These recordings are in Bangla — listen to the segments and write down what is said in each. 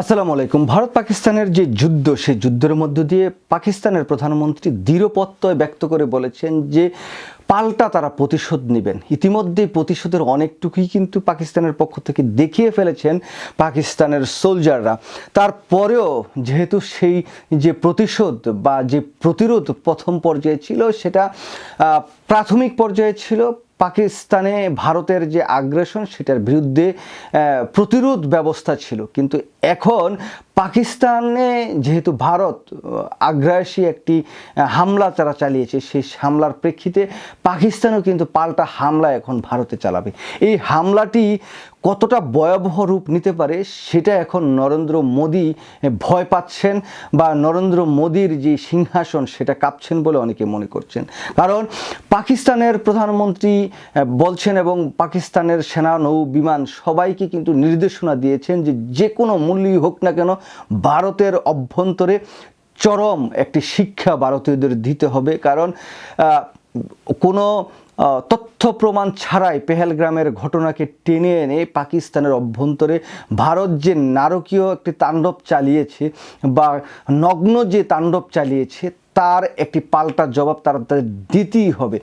আসসালামু আলাইকুম। ভারত পাকিস্তানের যে যুদ্ধ, সেই যুদ্ধের মধ্য দিয়ে পাকিস্তানের প্রধানমন্ত্রী দৃঢ়পত্যয় ব্যক্ত করে বলেছেন যে পাল্টা তারা প্রতিশোধ নেবেন। ইতিমধ্যে প্রতিশোধের অনেকটুকুই কিন্তু পাকিস্তানের পক্ষ থেকে দেখিয়ে ফেলেছেন পাকিস্তানের সোলজাররা। তারপরেও যেহেতু সেই যে প্রতিশোধ বা যে প্রতিরোধ প্রথম পর্যায়ে ছিল, সেটা প্রাথমিক পর্যায়ে ছিল পাকিস্তানে ভারতের যে আগ্রাসন সেটার বিরুদ্ধে প্রতিরোধ ব্যবস্থা ছিল। কিন্তু এখন পাকিস্তানে যেহেতু ভারত আগ্রাসী একটি হামলা তারা চালিয়েছে, সেই হামলার প্রেক্ষিতে পাকিস্তানও কিন্তু পাল্টা হামলা এখন ভারতে চালাবে। এই হামলাটি কতটা ভয়াবহ রূপ নিতে পারে, সেটা এখন নরেন্দ্র মোদী ভয় পাচ্ছেন বা নরেন্দ্র মোদীর যে সিংহাসন সেটা কাঁপছেন বলে অনেকে মনে করছেন। কারণ পাকিস্তানের প্রধানমন্ত্রী বলছেন এবং পাকিস্তানের সেনা, নৌ, বিমান সবাইকে কিন্তু নির্দেশনা দিয়েছেন যে যে কোনো মূল্যই হোক না কেন ভারতের অভ্যন্তরে চরম একটি শিক্ষা ভারতীয়দের দিতে হবে। কারণ কোনো তথ্য প্রমাণ ছাড়াই পেহেলগ্রামের ঘটনাকে টেনে এনে পাকিস্তানের অভ্যন্তরে ভারত যে নারকীয় একটি তাণ্ডব চালিয়েছে বা নগ্ন যে তাণ্ডব চালিয়েছে তার একটি পাল্টা জবাব তারা দিতেই হবে।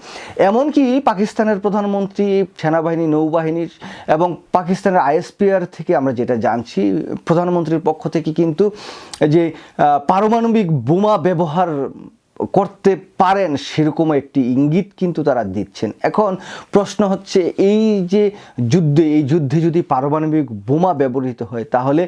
এমনকি পাকিস্তানের প্রধানমন্ত্রী, সেনাবাহিনী নৌবাহিনীর এবং পাকিস্তানের আইএসপিআর থেকে আমরা যেটা জানছি, প্রধানমন্ত্রীর পক্ষ থেকে কিন্তু যে পারমাণবিক বোমা ব্যবহার করতে পারেন সেরকম একটি ইঙ্গিত কিন্তু তারা দিচ্ছেন। এখন প্রশ্ন হচ্ছে, এই যে যুদ্ধে, এই যুদ্ধে যদি পারমাণবিক বোমা ব্যবহৃত হয়, তাহলে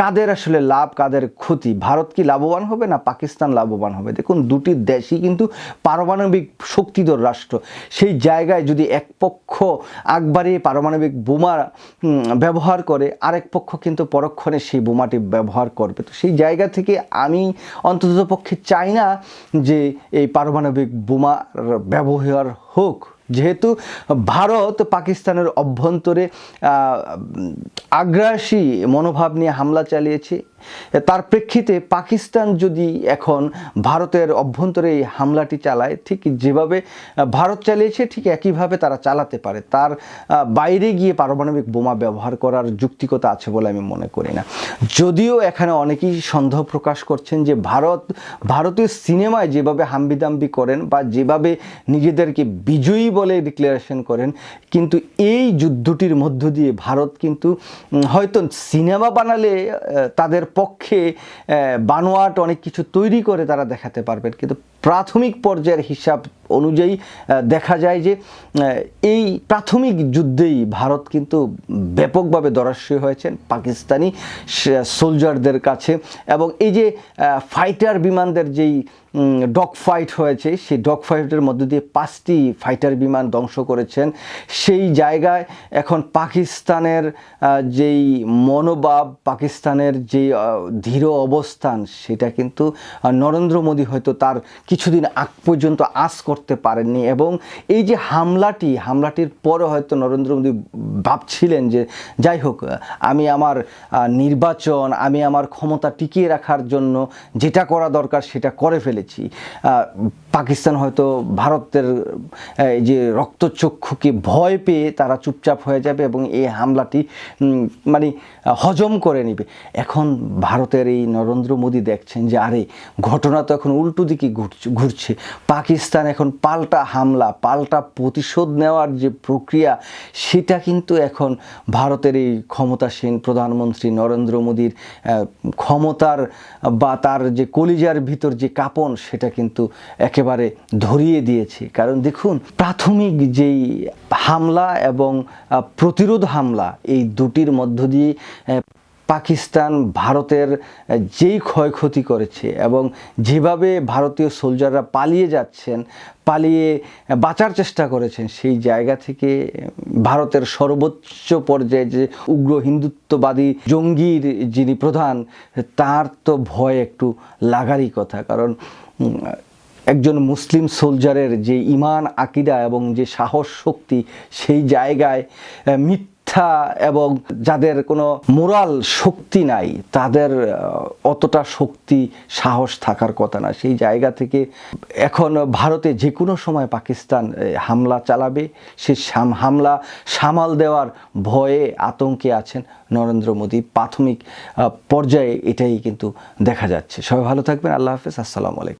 কাদের আসলে লাভ, কাদের ক্ষতি? ভারত কি লাভবান হবে না পাকিস্তান লাভবান হবে? দেখুন, দুটি দেশই কিন্তু পারমাণবিক শক্তিধর রাষ্ট্র। সেই জায়গায় যদি এক পক্ষ আকবারে পারমাণবিক বোমা ব্যবহার করে, আরেক পক্ষ কিন্তু পরক্ষণে সেই বোমাটি ব্যবহার করবে। তো সেই জায়গা থেকে আমি অন্ততপক্ষে চাই না যে এই পারমাণবিক বোমার ব্যবহার হোক, যেহেতু ভারত পাকিস্তানের অভ্যন্তরে আগ্রাসী মনোভাব নিয়ে হামলা চালিয়েছে তার প্রেক্ষিতে পাকিস্তান যদি এখন ভারতের অভ্যন্তরে এই হামলাটি চালায়, ঠিক যেভাবে ভারত চালিয়েছে, ঠিক একইভাবে তারা চালাতে পারে। তার বাইরে গিয়ে পারমাণবিক বোমা ব্যবহার করার যুক্তিকতা আছে বলে আমি মনে করি না। যদিও এখানে অনেকেই সন্দেহ প্রকাশ করছেন যে ভারত ভারতীয় সিনেমায় যেভাবে হাম্বিদাম্বি করেন বা যেভাবে নিজেদেরকে বিজয়ী বলে ডিক্লারেশন করেন, কিন্তু এই যুদ্ধটির মধ্য দিয়ে ভারত কিন্তু হয়তো সিনেমা বানালে তাদের পক্ষে বানোয়াট অনেক কিছু তৈরি করে তারা দেখাতে পারবেন। কিন্তু প্রাথমিক পর্যায়ের হিসাব অনুযায়ী দেখা যায় যে এই প্রাথমিক যুদ্ধেই ভারত কিন্তু ব্যাপকভাবে দরাশ্রয় হয়েছেন পাকিস্তানি সোলজারদের কাছে। এবং এই যে ফাইটার বিমানদের যেই ডগ ফাইট হয়েছে। সেই ডগ ফাইটের মধ্য দিয়ে পাঁচটি ফাইটার বিমান ধ্বংস করেছেন। সেই জায়গায় এখন পাকিস্তানের যেই মনোভাব, পাকিস্তানের যে ধীর অবস্থান, সেটা কিন্তু নরেন্দ্র মোদী হয়তো তার কিছুদিন আগ পর্যন্ত আশ করতে পারেননি এবং এই যে হামলাটি, হামলাটির পরে হয়তো নরেন্দ্র মোদী ভাবছিলেন যে, যাই হোক, আমি আমার নির্বাচন, আমি আমার ক্ষমতা টিকিয়ে রাখার জন্য যেটা করা দরকার সেটা করে ফেলেছি। আহ, পাকিস্তান হয়তো ভারতের এই যে রক্তচক্ষুকে ভয় পেয়ে তারা চুপচাপ হয়ে যাবে এবং এই হামলাটি মানে হজম করে নেবে। এখন ভারতের এই নরেন্দ্র মোদী দেখছেন যে, আরে, ঘটনা তো এখন উল্টো দিকে ঘুরছে পাকিস্তান এখন পাল্টা হামলা, পাল্টা প্রতিশোধ নেওয়ার যে প্রক্রিয়া, সেটা কিন্তু এখন ভারতের এই ক্ষমতাসীন প্রধানমন্ত্রী নরেন্দ্র মোদীর ক্ষমতার বা তার যে কলিজার ভিতর যে কাঁপন, সেটা কিন্তু একেবারে ধরিয়ে দিয়েছে। কারণ দেখুন, প্রাথমিক যেই হামলা এবং প্রতিরোধ হামলা এই দুটির মধ্য দিয়ে পাকিস্তান ভারতের যেই ক্ষয়ক্ষতি করেছে এবং যেভাবে ভারতীয় সোলজাররা পালিয়ে যাচ্ছেন, পালিয়ে বাঁচার চেষ্টা করেছেন, সেই জায়গা থেকে ভারতের সর্বোচ্চ পর্যায়ে যে উগ্র হিন্দুত্ববাদী জঙ্গির যিনি প্রধান, তার তো ভয় একটু লাগারই কথা। কারণ একজন মুসলিম সোলজারের যে ইমান আকিদা এবং যে সাহস শক্তি সেই জায়গায় মিথ্যা এবং যাদের কোনো মোরাল শক্তি নাই, তাদের অতটা শক্তি, সাহস থাকার কথা না। সেই জায়গা থেকে এখন ভারতে যে কোনো সময় পাকিস্তান হামলা চালাবে, সে হামলা সামাল দেওয়ার ভয়ে আতঙ্কে আছেন নরেন্দ্র মোদী। প্রাথমিক পর্যায়ে এটাই কিন্তু দেখা যাচ্ছে। সবাই ভালো থাকবেন। আল্লাহ হাফেজ। আসসালামু আলাইকুম।